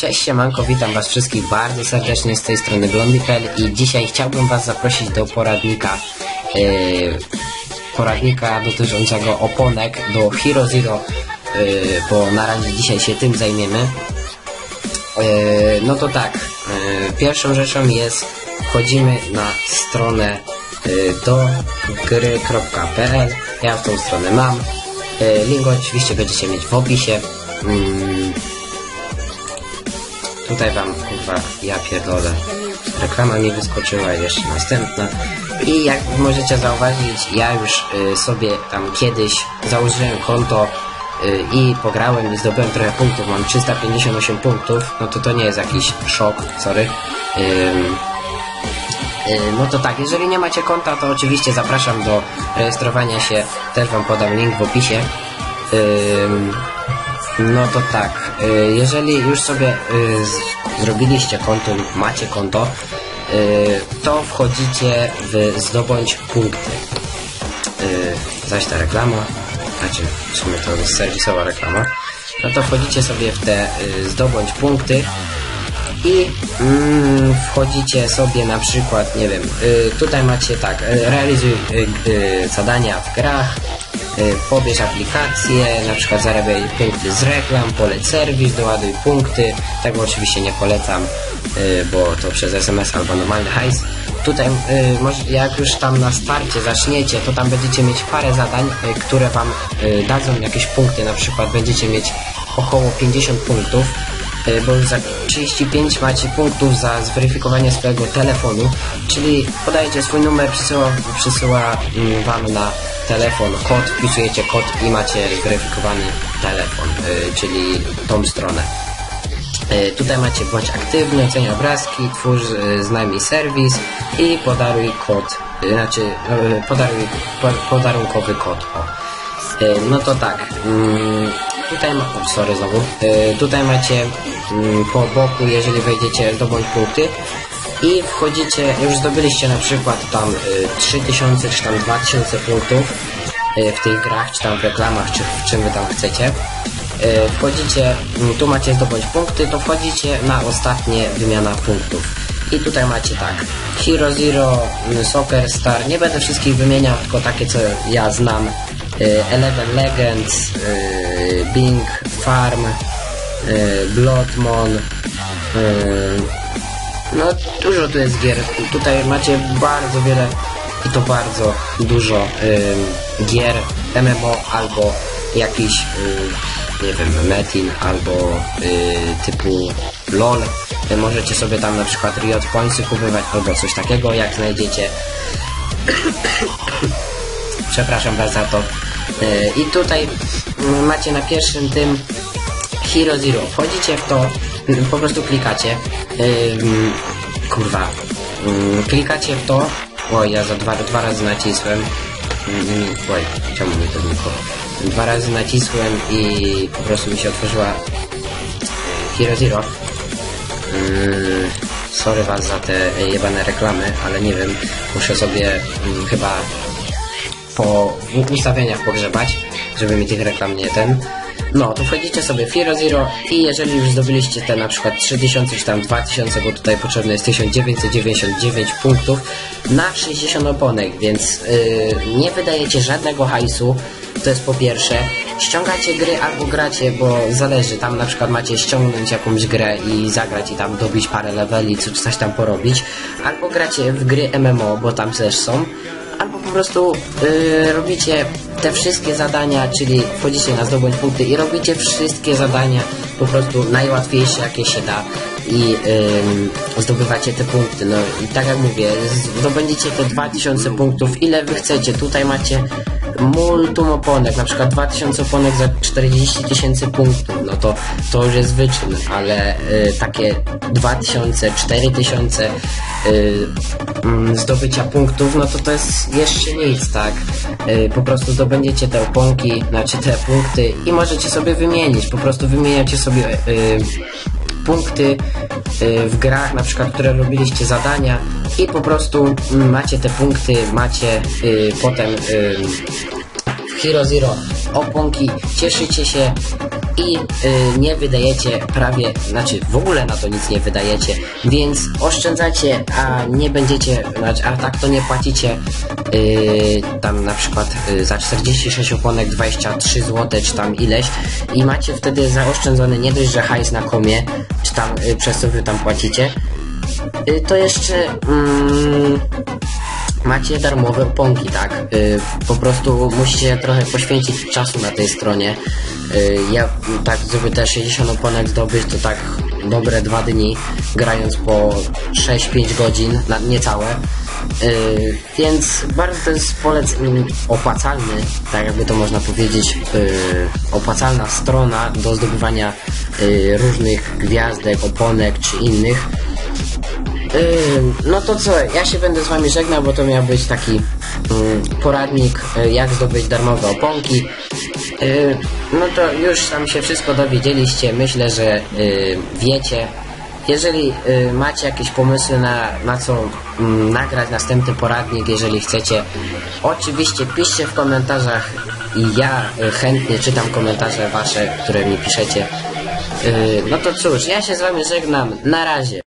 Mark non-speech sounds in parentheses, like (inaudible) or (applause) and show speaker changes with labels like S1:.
S1: Cześć siemanko, witam was wszystkich bardzo serdecznie z tej strony Blondipel i dzisiaj chciałbym was zaprosić do poradnika yy, poradnika dotyczącego oponek do Hero Zero, yy, bo na razie dzisiaj się tym zajmiemy. Yy, no to tak, pierwszą rzeczą jest wchodzimy na stronę do gry.pl ja w tą stronę mam. Link oczywiście będziecie mieć w opisie. Yy, Tutaj wam kurwa ja pierdolę. Reklama mi wyskoczyła jeszcze następna. I jak możecie zauważyć, ja już y, sobie tam kiedyś założyłem konto y, i pograłem i zdobyłem trochę punktów. Mam 358 punktów. No to to nie jest jakiś szok, sorry. Y, no to tak, jeżeli nie macie konta, to oczywiście zapraszam do rejestrowania się. Też wam podam link w opisie. No to tak, jeżeli już sobie z- zrobiliście konto lub macie konto, y, to wchodzicie w zdobądź punkty. Zaś ta reklama, znaczy w sumie to jest serwisowa reklama, no to wchodzicie sobie w te zdobądź punkty i mm, wchodzicie sobie na przykład, nie wiem, y, tutaj macie tak, y, realizuj y, y, zadania w grach, y, pobierz aplikacje, na przykład zarabiaj punkty z reklam, poleć serwis, doładuj punkty, tego oczywiście nie polecam, bo to przez SMS albo normalny hajs. Tutaj, jak już tam na starcie zaczniecie, to tam będziecie mieć parę zadań, które wam dadzą jakieś punkty, na przykład będziecie mieć około 50 punktów, bo za 35 macie punktów za zweryfikowanie swojego telefonu, czyli podajecie swój numer, przysyła, przysyła mm, wam na telefon kod, wpisujecie kod i macie zweryfikowany telefon, y, czyli tą stronę. Y, Tutaj macie bądź aktywny, oceniaj obrazki, twórz y, znajmij serwis i podaruj kod, znaczy podaruj po, podarunkowy kod. No to tak, mm, tutaj ma, o, sorry znowu, Y, tutaj macie mm, po boku, jeżeli wejdziecie zdobądź punkty i wchodzicie, już zdobyliście na przykład tam y, 3000 czy tam 2000 punktów y, w tych grach, czy tam w reklamach, czy w czym wy tam chcecie. Wchodzicie, mm, tu macie zdobądź punkty, to wchodzicie na ostatnie wymiana punktów. I tutaj macie tak, Hero Zero, mm, Soccer Star, nie będę wszystkich wymieniał, tylko takie co ja znam. Y, Eleven Legends, y, Bing Farm, y, Bloodmon, no dużo tu jest gier. Tutaj macie bardzo wiele i to bardzo dużo gier MMO albo jakiś nie wiem, Metin albo typu LOL. Możecie sobie tam na przykład Riot Pointsy kupować albo coś takiego, jak znajdziecie. (coughs) Przepraszam was za to. Y, I tutaj macie na pierwszym tym Hero Zero. Wchodzicie w to, po prostu klikacie. Kurwa. Klikacie w to. Oj, ja za dwa, dwa razy nacisłem. Ym, oj, czemu mi to? Dwa razy nacisłem i po prostu mi się otworzyła y, Hero Zero. Ym, sorry was za te jebane reklamy, ale nie wiem, muszę sobie chyba po ustawieniach pogrzebać, żeby mi tych reklam nie ten. No, to wchodzicie sobie Hero Zero i jeżeli już zdobyliście te na przykład 3000 czy tam 2000, bo tutaj potrzebne jest 1999 punktów na 60 oponek, więc yy, nie wydajecie żadnego hajsu, to jest po pierwsze. Ściągacie gry albo gracie, bo zależy, tam na przykład macie ściągnąć jakąś grę i zagrać i tam dobić parę leveli, czy coś tam porobić, albo gracie w gry MMO, bo tam też są, po prostu y, robicie te wszystkie zadania, czyli wchodzicie na zdobądź punkty i robicie wszystkie zadania po prostu najłatwiejsze jakie się da i ym, zdobywacie te punkty. No i tak jak mówię, zdobędziecie te 2000 punktów, ile wy chcecie. Tutaj macie multum oponek, na przykład 2000 oponek za 40 tysięcy punktów, no to to już jest wyczyn, ale y, takie 2000, 4000 y, mm, zdobycia punktów, no to to jest jeszcze nic, tak? Y, po prostu zdobędziecie te oponki, znaczy te punkty i możecie sobie wymienić, po prostu wymieniacie sobie y, punkty y, w grach, na przykład, które robiliście zadania i po prostu macie te punkty, macie y, potem y, w Hero Zero oponki, cieszycie się i y, nie wydajecie prawie, znaczy w ogóle na to nic nie wydajecie, więc oszczędzacie, a nie będziecie, znaczy, a tak to nie płacicie y, tam na przykład y, za 46 oponek 23 zł czy tam ileś i macie wtedy zaoszczędzony nie dość, że hajs na komie, czy tam y, przez co wy tam płacicie, y, to jeszcze mm, macie darmowe oponki, tak? Y, po prostu musicie trochę poświęcić czasu na tej stronie. Ja tak, żeby te 60 oponek zdobyć, to tak dobre dwa dni, grając po 6-5 godzin, niecałe. Y, więc bardzo to jest polec opłacalny, tak jakby to można powiedzieć, y, opłacalna strona do zdobywania y, różnych gwiazdek, oponek czy innych. Ym, no to co, ja się będę z wami żegnał, bo to miał być taki ym, poradnik, y, jak zdobyć darmowe oponki. No to już tam się wszystko dowiedzieliście, myślę, że y, wiecie. Jeżeli y, macie jakieś pomysły na, na co mm, nagrać następny poradnik, jeżeli chcecie, oczywiście piszcie w komentarzach i ja y, chętnie czytam komentarze wasze, które mi piszecie. Y, no to cóż, ja się z wami żegnam, na razie.